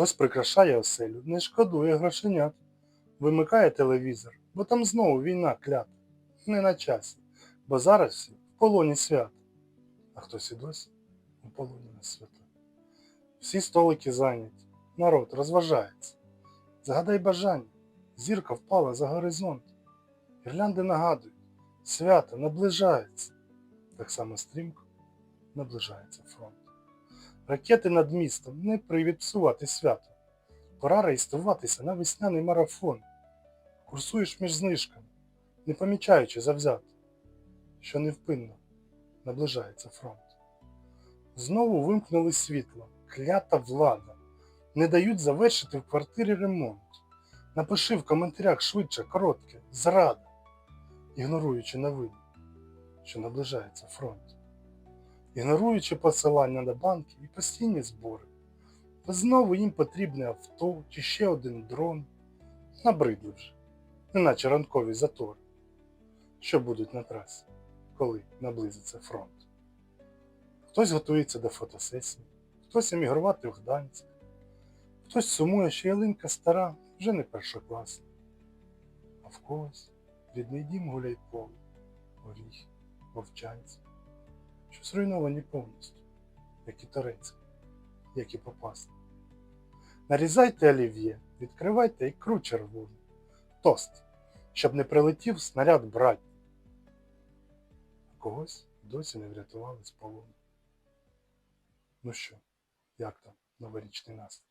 Хтось прикрашає оселю, не шкодує грошенят. Вимикає телевізор, бо там знову війна клята. Не на часі, бо зараз всі в полоні свят. А хтось і досі у полоні на свята. Всі столики зайняті, народ розважається. Загадай бажання, зірка впала за горизонт. Гірлянди нагадують, свято наближається. Так само стрімко наближається фронт. Ракети над містом не привід псувати свято. Пора реєструватися на весняний марафон. Курсуєш між знижками, не помічаючи завзято, що невпинно наближається фронт. Знову вимкнули світло, клята влада. Не дають завершити в квартирі ремонт. Напиши в коментарях швидше, коротке, зрада, ігноруючи новини, що наближається фронт. Ігноруючи посилання на банки і постійні збори. Та знову їм потрібне авто чи ще один дрон. Набридли вже, неначе ранкові затори, що будуть на трасі, коли наблизиться фронт. Хтось готується до фотосесії, хтось емігрувати в Гданськ, хтось сумує, що ялинка стара вже не першокласна, а в когось рідний дім гуляй поле, горіх, вовчанці, що зруйновані повністю, як і Торецьк, як і попасти. Нарізайте олів'є, відкривайте ікру червону, тост, щоб не прилетів снаряд брать. А когось досі не врятували з полону. Ну що, як там новорічний настрій?